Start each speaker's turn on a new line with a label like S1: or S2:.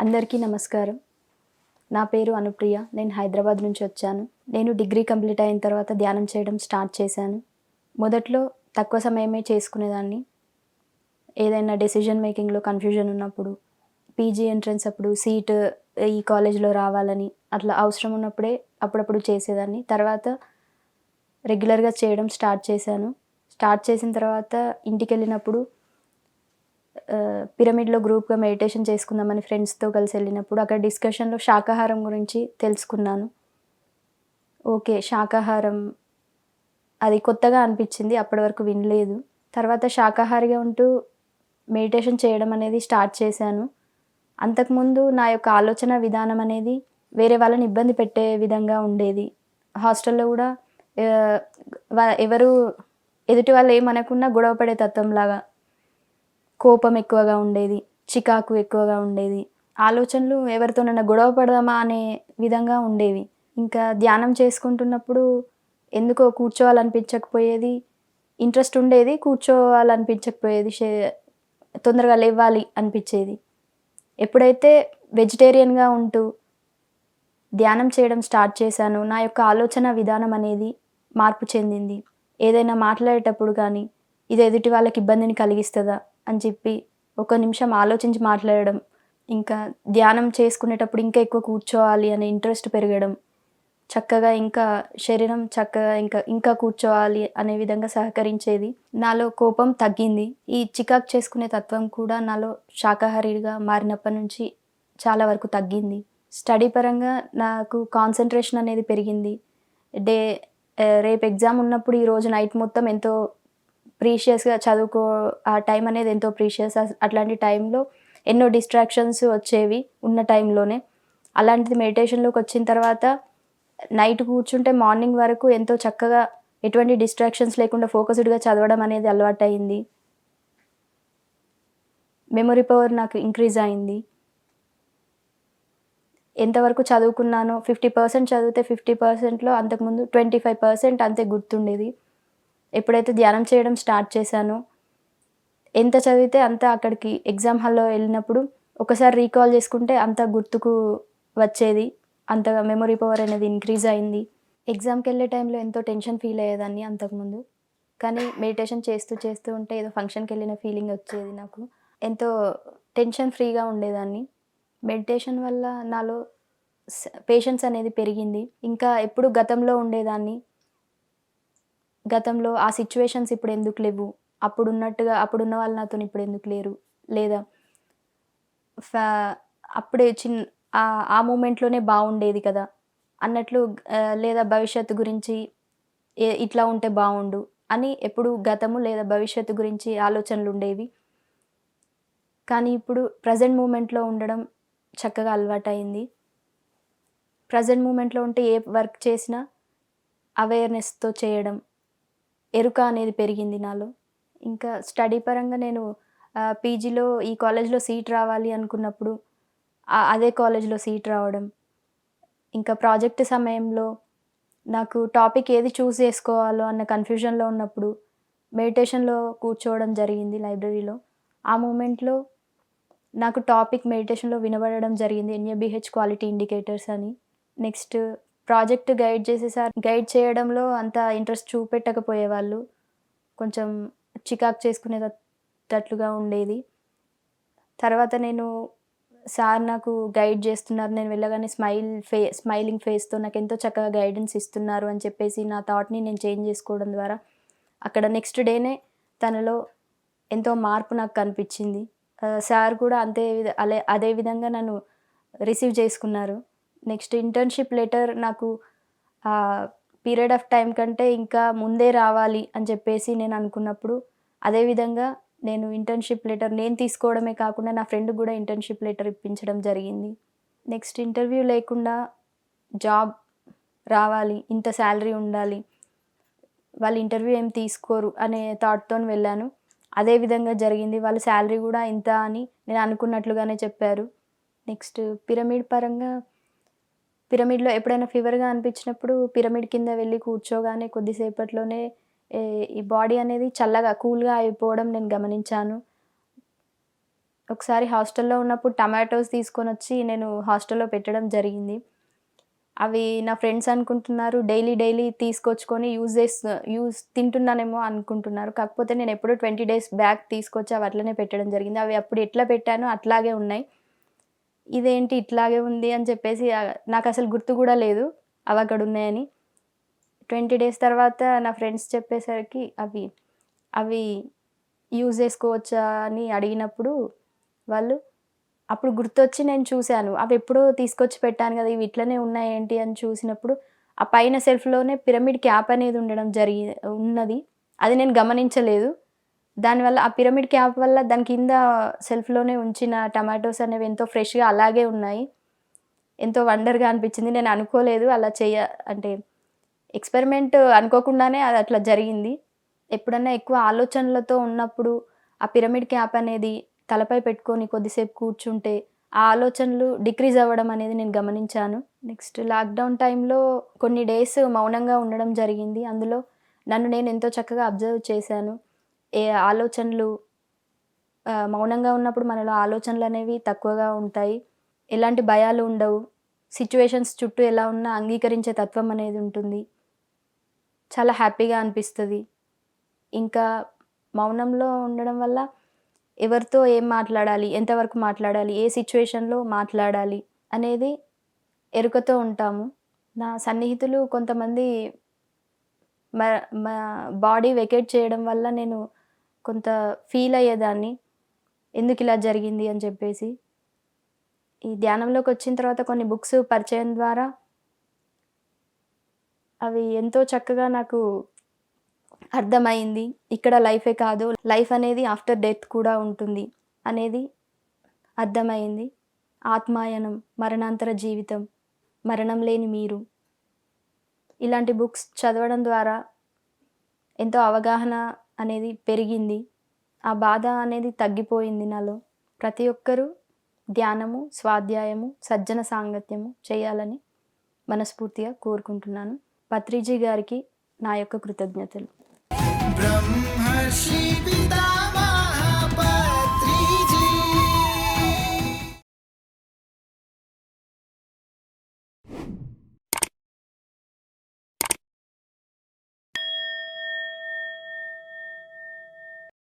S1: అందరికీ నమస్కారం. నా పేరు అనుప్రియ. నేను హైదరాబాద్ నుంచి వచ్చాను. నేను డిగ్రీ కంప్లీట్ అయిన తర్వాత ధ్యానం చేయడం స్టార్ట్ చేశాను. మొదట్లో తక్కువ సమయమే చేసుకునేదాన్ని. ఏదైనా డెసిషన్ మేకింగ్లో కన్ఫ్యూజన్ ఉన్నప్పుడు పీజీ ఎంట్రన్స్ అప్పుడు సీట్ ఈ కాలేజ్లో రావాలని అట్లా అవసరం ఉన్నప్పుడే అప్పుడప్పుడు చేసేదాన్ని. తర్వాత రెగ్యులర్గా చేయడం స్టార్ట్ చేశాను. స్టార్ట్ చేసిన తర్వాత ఇంటికి వెళ్ళినప్పుడు పిరమిడ్లో గ్రూప్గా మెడిటేషన్ చేసుకుందామని ఫ్రెండ్స్తో కలిసి వెళ్ళినప్పుడు అక్కడ డిస్కషన్లో శాకాహారం గురించి తెలుసుకున్నాను. ఓకే శాకాహారం అది కొత్తగా అనిపించింది అప్పటి వరకు వినలేదు. తర్వాత శాకాహారిగా ఉంటూ మెడిటేషన్ చేయడం అనేది స్టార్ట్ చేశాను. అంతకుముందు నా యొక్క ఆలోచన విధానం అనేది వేరే వాళ్ళని ఇబ్బంది పెట్టే విధంగా ఉండేది. హాస్టల్లో కూడా ఎవరు ఎదుటి వాళ్ళు ఏమనకున్నా గొడవ పడే తత్వంలాగా కోపం ఎక్కువగా ఉండేది చికాకు ఎక్కువగా ఉండేది. ఆలోచనలు ఎవరితోనైనా గొడవ పడదామా అనే విధంగా ఉండేవి. ఇంకా ధ్యానం చేసుకుంటున్నప్పుడు ఎందుకో కూర్చోవాలనిపించకపోయేది ఇంట్రెస్ట్ ఉండేది కూర్చోవాలనిపించకపోయేది షే- తొందరగా లేవాలి అనిపించేది. ఎప్పుడైతే వెజిటేరియన్గా ఉంటూ ధ్యానం చేయడం స్టార్ట్ చేశాను నా యొక్క ఆలోచన విధానం అనేది మార్పు చెందింది. ఏదైనా మాట్లాడేటప్పుడు కానీ ఇది ఎదుటి వాళ్ళకి ఇబ్బందిని కలిగిస్తుందా? అని చెప్పి ఒక నిమిషం ఆలోచించి మాట్లాడడం ఇంకా ధ్యానం చేసుకునేటప్పుడు ఇంకా ఎక్కువ కూర్చోవాలి అనే ఇంట్రెస్ట్ పెరగడం చక్కగా ఇంకా శరీరం చక్కగా ఇంకా ఇంకా కూర్చోవాలి అనే విధంగా సహకరించేది. నాలో కోపం తగ్గింది. ఈ చికాకు చేసుకునే తత్వం కూడా నాలో శాకాహారిగా మారినప్పటి నుంచి చాలా వరకు తగ్గింది. స్టడీ పరంగా నాకు కాన్సన్ట్రేషన్ అనేది పెరిగింది. డే రేపు ఎగ్జామ్ ఉన్నప్పుడు ఈరోజు నైట్ మొత్తం ఎంతో ప్రీషియస్గా చదువుకో ఆ టైం అనేది ఎంతో ప్రీషియస్. అట్లాంటి టైంలో ఎన్నో డిస్ట్రాక్షన్స్ వచ్చేవి ఉన్న టైంలోనే. అలాంటిది మెడిటేషన్లోకి వచ్చిన తర్వాత నైట్ కూర్చుంటే మార్నింగ్ వరకు ఎంతో చక్కగా ఎటువంటి డిస్ట్రాక్షన్స్ లేకుండా ఫోకస్డ్గా చదవడం అనేది అలవాటు అయింది మెమొరీ పవర్ నాకు ఇంక్రీజ్ అయింది. ఎంతవరకు చదువుకున్నానో ఫిఫ్టీ పర్సెంట్ చదివితే ఫిఫ్టీ పర్సెంట్లో అంతకుముందు ట్వంటీ ఫైవ్ పర్సెంట్ అంతే గుర్తుండేది. ఎప్పుడైతే ధ్యానం చేయడం స్టార్ట్ చేశానో ఎంత చదివితే అంత అక్కడికి ఎగ్జామ్ హాల్లో వెళ్ళినప్పుడు ఒకసారి రీకాల్ చేసుకుంటే అంత గుర్తుకు వచ్చేది అంతగా మెమొరీ పవర్ అనేది ఇంక్రీజ్ అయింది. ఎగ్జామ్కి వెళ్ళే టైంలో ఎంతో టెన్షన్ ఫీల్ అయ్యేదాన్ని అంతకుముందు. కానీ మెడిటేషన్ చేస్తూ చేస్తూ ఉంటే ఏదో ఫంక్షన్కి వెళ్ళిన ఫీలింగ్ వచ్చేది నాకు. ఎంతో టెన్షన్ ఫ్రీగా ఉండేదాన్ని. మెడిటేషన్ వల్ల నాలో పేషెన్స్ అనేది పెరిగింది. ఇంకా ఎప్పుడు గతంలో ఉండేదాన్ని. గతంలో ఆ సిచ్యువేషన్స్ ఇప్పుడు ఎందుకు లేవు? అప్పుడు ఉన్నట్టుగా అప్పుడున్న వాళ్ళు నాతో ఇప్పుడు ఎందుకు లేరు? లేదా ఫ్యా అప్పుడే చిన్న ఆ- ఆ మూమెంట్లోనే బాగుండేది కదా? అన్నట్లు లేదా భవిష్యత్తు గురించి ఇట్లా ఉంటే బాగుండు అని ఎప్పుడు గతము లేదా భవిష్యత్తు గురించి ఆలోచనలు ఉండేవి. కానీ ఇప్పుడు ప్రజెంట్ మూమెంట్లో ఉండడం చక్కగా అలవాటైంది ప్రజెంట్ మూమెంట్లో ఉంటే ఏ వర్క్ చేసినా అవేర్నెస్తో చేయడం ఎరుక అనేది పెరిగింది నాలో. ఇంకా స్టడీ పరంగా నేను పీజీలో ఈ కాలేజ్లో సీట్ రావాలి అనుకున్నప్పుడు అదే కాలేజ్లో సీట్ రావడం. ఇంకా ప్రాజెక్ట్ సమయంలో నాకు టాపిక్ ఏది చూస్ చేసుకోవాలో అన్న కన్ఫ్యూజన్లో ఉన్నప్పుడు మెడిటేషన్లో కూర్చోవడం జరిగింది లైబ్రరీలో. ఆ మూమెంట్లో నాకు టాపిక్ మెడిటేషన్లో వినబడడం జరిగింది ఎన్ఏబిహెచ్ క్వాలిటీ ఇండికేటర్స్ అని. నెక్స్ట్ ప్రాజెక్ట్ గైడ్ చేసేసారి గైడ్ చేయడంలో అంత ఇంట్రెస్ట్ చూపెట్టకపోయేవాళ్ళు. కొంచెం చికాక్ చేసుకునేటట్లుగా ఉండేది. తర్వాత నేను సార్ నాకు గైడ్ చేస్తున్నారు నేను వెళ్ళగానే స్మైల్ ఫే స్మైలింగ్ ఫేస్తో నాకు ఎంతో చక్కగా గైడెన్స్ ఇస్తున్నారు అని చెప్పేసి నా థాట్ని నేను చేంజ్ చేసుకోవడం ద్వారా అక్కడ నెక్స్ట్ డేనే తనలో ఎంతో మార్పు నాకు కనిపించింది. సార్ కూడా అంతే విధ- అలే అదే విధంగా నన్ను రిసీవ్ చేసుకున్నారు. నెక్స్ట్ ఇంటర్న్షిప్ లెటర్ నాకు పీరియడ్ ఆఫ్ టైం కంటే ఇంకా ముందే రావాలి అని చెప్పేసి నేను అనుకున్నప్పుడు అదేవిధంగా నేను ఇంటర్న్షిప్ లెటర్ నేను తీసుకోవడమే కాకుండా నా ఫ్రెండ్ కూడా ఇంటర్న్షిప్ లెటర్ ఇప్పించడం జరిగింది. నెక్స్ట్ ఇంటర్వ్యూ లేకుండా జాబ్ రావాలి ఇంత శాలరీ ఉండాలి వాళ్ళు ఇంటర్వ్యూ ఏం తీసుకోరు అనే థాట్తో వెళ్ళాను. అదే విధంగా జరిగింది వాళ్ళ శాలరీ కూడా ఇంత అని నేను అనుకున్నట్లుగానే చెప్పారు. నెక్స్ట్ పిరమిడ్ పరంగా పిరమిడ్లో ఎప్పుడైనా ఫీవర్గా అనిపించినప్పుడు పిరమిడ్ కింద వెళ్ళి కూర్చోగానే కొద్దిసేపట్లోనే ఈ బాడీ అనేది చల్లగా కూల్గా అయిపోవడం నేను గమనించాను. ఒకసారి హాస్టల్లో ఉన్నప్పుడు టమాటోస్ తీసుకొని వచ్చి నేను హాస్టల్లో పెట్టడం జరిగింది. అవి నా ఫ్రెండ్స్ అనుకుంటున్నారు డైలీ డైలీ తీసుకొచ్చుకొని యూజ్ చేస్తు యూజ్ తింటున్నానేమో అనుకుంటున్నారు. కాకపోతే నేను ఎప్పుడో ట్వంటీ డేస్ బ్యాక్ తీసుకొచ్చి అవి అట్లనే పెట్టడం జరిగింది. అవి అప్పుడు ఎట్లా పెట్టానో అట్లాగే ఉన్నాయి. ఇదేంటి ఇట్లాగే ఉంది అని చెప్పేసి నాకు అసలు గుర్తు కూడా లేదు అవి అక్కడ ఉన్నాయని. ట్వంటీ డేస్ తర్వాత నా ఫ్రెండ్స్ చెప్పేసరికి అవి అవి యూజ్ చేసుకోవచ్చా అని అడిగినప్పుడు వాళ్ళు అప్పుడు గుర్తొచ్చి నేను చూశాను. అవి ఎప్పుడో తీసుకొచ్చి పెట్టాను కదా ఇవి ఇట్లనే ఉన్నాయేంటి అని చూసినప్పుడు ఆ పైన సెల్ఫ్లోనే పిరమిడ్ క్యాప్ అనేది ఉండడం జరిగి ఉన్నది. అది నేను గమనించలేదు. దానివల్ల ఆ పిరమిడ్ క్యాప్ వల్ల దాని కింద సెల్ఫ్లోనే ఉంచిన టమాటోస్ అనేవి ఎంతో ఫ్రెష్గా అలాగే ఉన్నాయి. ఎంతో వండర్గా అనిపించింది. నేను అనుకోలేదు అలా చేయ అంటే ఎక్స్పెరిమెంట్ అనుకోకుండానే అది అట్లా జరిగింది. ఎప్పుడన్నా ఎక్కువ ఆలోచనలతో ఉన్నప్పుడు ఆ పిరమిడ్ క్యాప్ అనేది తలపై పెట్టుకొని కొద్దిసేపు కూర్చుంటే ఆ ఆలోచనలు డిక్రీజ్ అవ్వడం అనేది నేను గమనించాను. నెక్స్ట్ లాక్డౌన్ టైంలో కొన్ని డేస్ మౌనంగా ఉండడం జరిగింది. అందులో నన్ను నేను ఎంతో చక్కగా అబ్జర్వ్ చేశాను. ఏ ఆలోచనలు మౌనంగా ఉన్నప్పుడు మనలో ఆలోచనలు అనేవి తక్కువగా ఉంటాయి. ఎలాంటి భయాలు ఉండవు. సిచ్యువేషన్స్ చుట్టూ ఎలా ఉన్నా అంగీకరించే తత్వం అనేది ఉంటుంది. చాలా హ్యాపీగా అనిపిస్తుంది. ఇంకా మౌనంలో ఉండడం వల్ల ఎవరితో ఏం మాట్లాడాలి ఎంతవరకు మాట్లాడాలి ఏ సిచ్యువేషన్లో మాట్లాడాలి అనేది ఎరుకతో ఉంటాము. నా సన్నిహితులు కొంతమంది మా మా బాడీ వెకేట్ చేయడం వల్ల నేను కొంత ఫీల్ అయ్యేదాన్ని. ఎందుకు ఇలా జరిగింది అని చెప్పేసి. ఈ ధ్యానంలోకి వచ్చిన తర్వాత కొన్ని బుక్స్ పరిచయం ద్వారా అవి ఎంతో చక్కగా నాకు అర్థమైంది. ఇక్కడ లైఫే కాదు లైఫ్ అనేది ఆఫ్టర్ డెత్ కూడా ఉంటుంది అనేది అర్థమైంది. ఆత్మాయనం మరణాంతర జీవితం మరణం లేని మీరు. ఇలాంటి బుక్స్ చదవడం ద్వారా ఎంతో అవగాహన అనేది పెరిగింది. ఆ బాధ అనేది తగ్గిపోయింది నాలో. ప్రతి ఒక్కరూ ధ్యానము స్వాధ్యాయము సజ్జన సాంగత్యము చేయాలని మనస్ఫూర్తిగా కోరుకుంటున్నాను. పత్రిజీ గారికి నా యొక్క కృతజ్ఞతలు.
S2: బ్రహ్మశ్రీ